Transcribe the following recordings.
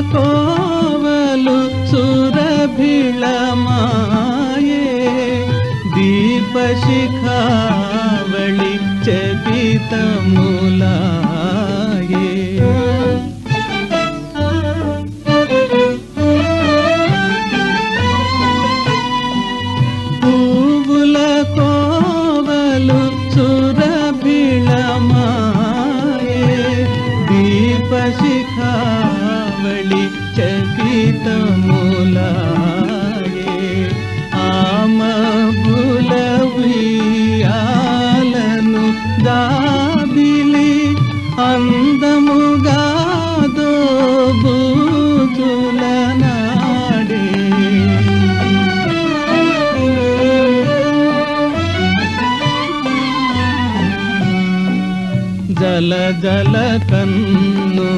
కోవలు సురభిళమాయే. దీపశిఖావళి చకితములాయే చకితములాయే ఆమబులవియాలను దాబిలి అందముగా దోబూతుల నాడే. జల జల కన్ను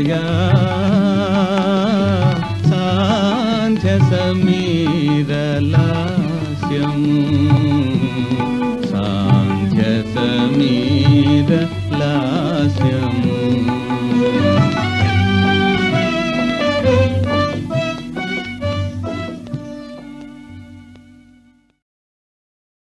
శ్రద్ధయా సాంఖ్య సమీరలాస్యము సాంఖ్య సమీర లాస్యము.